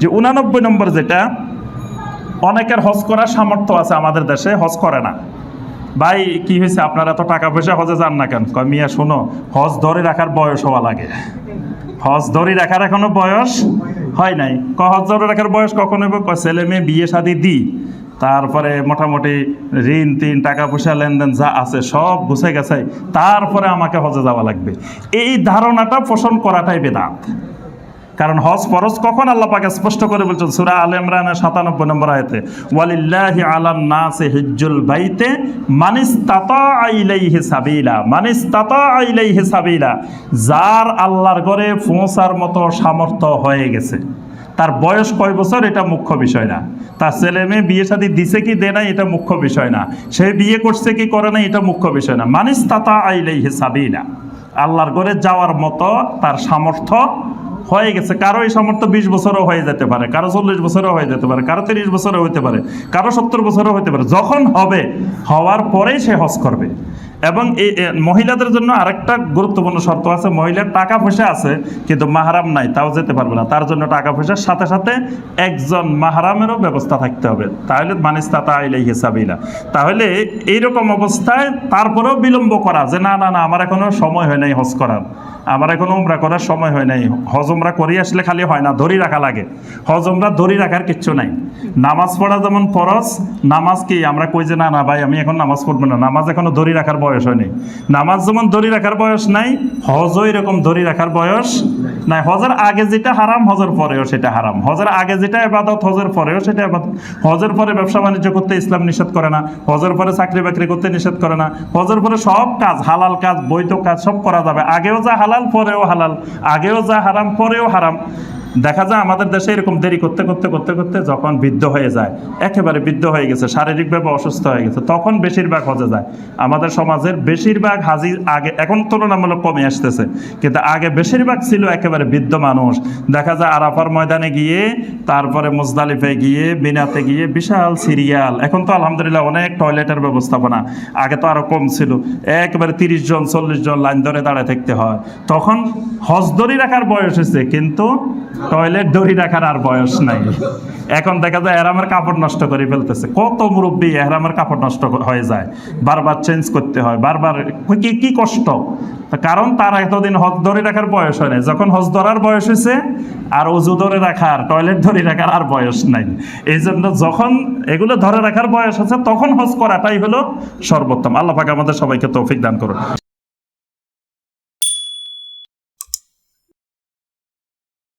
যে উনানব্বই নম্বর যেটা, অনেকের হজ করার সামর্থ্য আছে আমাদের দেশে, হজ করে না। ভাই, কি হয়েছে? আপনারা তো টাকা পয়সা হজে যান না কেন? মিয়া, শোনো, হজ ধরে রাখার বয়স হওয়া লাগে। হজ ধরে রাখার এখনও বয়স হয় নাই। ক হজ ধরে রাখার বয়স কখন হবে ছেলে মেয়ে বিয়ে শাদি দিই। তারপরে মোটামুটি ঋণ তিন, টাকা পয়সা লেনদেন যা আছে সব গুছে গেছে তারপরে আমাকে হজে যাওয়া লাগবে। এই ধারণাটা পোষণ করাটাই বেদাত। কারণ হজ ফরজ কখন আল্লাহ পাকে স্পষ্ট করে বলছেন? সূরা আল ইমরানের সাতানব্বই নম্বর আয়াতে, ওয়ালিল্লাহি আলান নাসি হিজ্জুল বাইতে মানিস তাতা ইলাইহি সাবিলা। মানিস তাতা ইলাইহি সাবিলা। যার আল্লাহর ঘরে পৌঁছার মতো সামর্থ্য হয়ে গেছে। তার বয়স কয় বছর এটা মুখ্য বিষয় না। তার ছেলে মেয়ে বিয়ে শাদী দিছে কি দে নাই এটা মুখ্য বিষয় না। সে বিয়ে করছে কি করে নাই এটা মুখ্য বিষয় না। মানিস তাতা আইলাইহি সাবিলা। আল্লাহর ঘরে যাওয়ার মতো তার সামর্থ্য হয়ে গেছে। কারও এই সামর্থ্য বিশ বছরও হয়ে যেতে পারে, কারও চল্লিশ বছরও হয়ে যেতে পারে, কারও তিরিশ বছরও হতে পারে, কারও সত্তর বছরও হতে পারে। যখন হবে, হওয়ার পরেই সে হজ করবে। এবং এই মহিলাদের জন্য আরেকটা গুরুত্বপূর্ণ শর্ত আছে, মহিলার টাকা পয়সা আছে, কিন্তু মাহারাম নাই, তাও যেতে পারবে না। তার জন্য টাকা পয়সার সাথে সাথে একজন মাহারামেরও ব্যবস্থা থাকতে হবে। তাহলে মানিস তাতা আইলাই হিসাবিলা তাহলে এইরকম অবস্থায় তারপরেও বিলম্ব করা, যে না না না, আমার এখনও সময় হয় নাই হজ করার। আমার এখনও উমরা করার সময় হয় নাই। হজ উমরা করি আসলে খালি হয় না, ধরি রাখা লাগে। হজ উমরা ধরি রাখার কিচ্ছু নাই। নামাজ পড়া যেমন ফরজ, নামাজ কি, আমরা কই যে, না না, ভাই, আমি এখন নামাজ পড়ব না। নামাজ এখনও ধরি রাখার বয়স হয়নি। নামাজ যেমন ধরি রাখার বয়স নাই, হজও এরকম ধরি রাখার বয়স নাই। হজের আগে যেটা হারাম, হজের পরেও সেটা হারাম। হজের আগে যেটা এবাদত হজের পরেও সেটা এবাদত হজের পরে ব্যবসা বাণিজ্য করতে ইসলাম নিষেধ করে না। হজের পরে চাকরি বাকরি করতে নিষেধ করে না। হজের পরে সব কাজ, হালাল কাজ, বৈধ কাজ সব করা যাবে। আগেও যা হালাল, পরেও হালাল। আগেও যা হারাম, পরেও হারাম। দেখা যায় আমাদের দেশে এরকম দেরি করতে করতে করতে করতে যখন বৃদ্ধ হয়ে যায়, একেবারে বৃদ্ধ হয়ে গেছে, শারীরিকভাবে অসুস্থ হয়ে গেছে, তখন বেশিরভাগ হজে যায়। আমাদের সমাজের বেশিরভাগ হাজির আগে, এখন তুলনামূলক কমে আসতেছে, কিন্তু আগে বেশিরভাগ ছিল একেবারে বৃদ্ধ মানুষ। দেখা যায় আরাফার ময়দানে গিয়ে তারপরে মুজদালিফে গিয়ে, বিনাতে গিয়ে বিশাল সিরিয়াল এখন তো আলহামদুলিল্লাহ অনেক টয়লেটের ব্যবস্থাপনা। আগে তো আরও কম ছিল। একবারে তিরিশ জন, চল্লিশ জন লাইন ধরে দাঁড়ায় থাকতে হয়। তখন হজ দড়ি রাখার বয়স হয়েছে, কিন্তু টয়লেট দড়ি রাখার আর বয়স নাই। এখন দেখা যায় এরামের কাপড় নষ্ট করে ফেলতেছে। কত মুরব্বী এহরামের কাপড় নষ্ট হয়ে যায়। বারবার চেঞ্জ করতে হয়, বারবার কি কি কষ্ট? কারণ তার এতদিন হজ ধরে রাখার বয়স হয় নাই। যখন হজ ধরার বয়স হয়েছে, আর উজু ধরে রাখার টয়লেট ধরে রাখার আর বয়স নাই। এই জন্য যখন এগুলো ধরে রাখার বয়স আছে তখন হজ করাটাই হলো সর্বোত্তম। আল্লাহ আমাদের সবাইকে তৌফিক দান করুন।